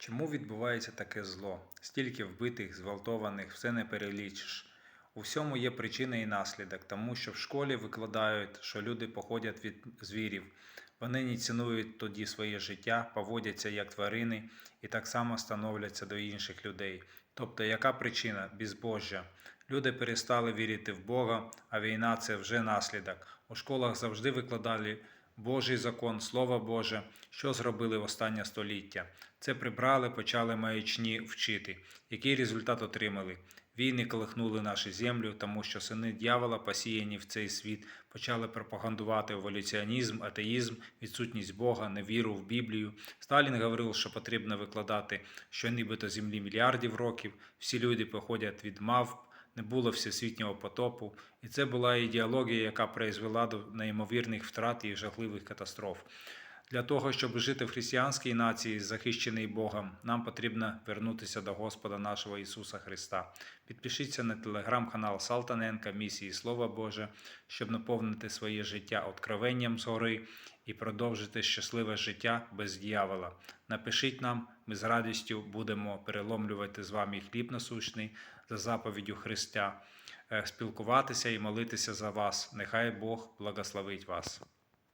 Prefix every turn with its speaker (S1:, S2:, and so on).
S1: Чому відбувається таке зло? Стільки вбитих, зґвалтованих, все не перелічиш. У всьому є причина і наслідок, тому що в школі викладають, що люди походять від звірів. Вони не цінують тоді своє життя, поводяться як тварини і так само становляться до інших людей. Тобто, яка причина? Безбожжя. Люди перестали вірити в Бога, а війна це вже наслідок. У школах завжди викладали Божий закон, Слово Боже, що зробили в останнє століття. Це прибрали, почали маячні вчити. Який результат отримали? Війни колихнули нашу землю, тому що сини дьявола, посіяні в цей світ, почали пропагандувати еволюціонізм, атеїзм, відсутність Бога, невіру в Біблію. Сталін говорив, що потрібно викладати, що нібито землі мільярдів років, всі люди походять від мавп, не було всесвітнього потопу, і це була ідеологія, яка призвела до неймовірних втрат і жахливих катастроф. Для того, щоб жити в християнській нації, захищеній Богом, нам потрібно вернутися до Господа нашого Ісуса Христа. Підпишіться на телеграм-канал Салтаненка місії Слова Боже, щоб наповнити своє життя откровенням згори і продовжити щасливе життя без дьявола. Напишіть нам, ми з радістю будемо переломлювати з вами хліб насущний за заповіддю Христа, е, спілкуватися і молитися за вас. Нехай Бог благословить вас.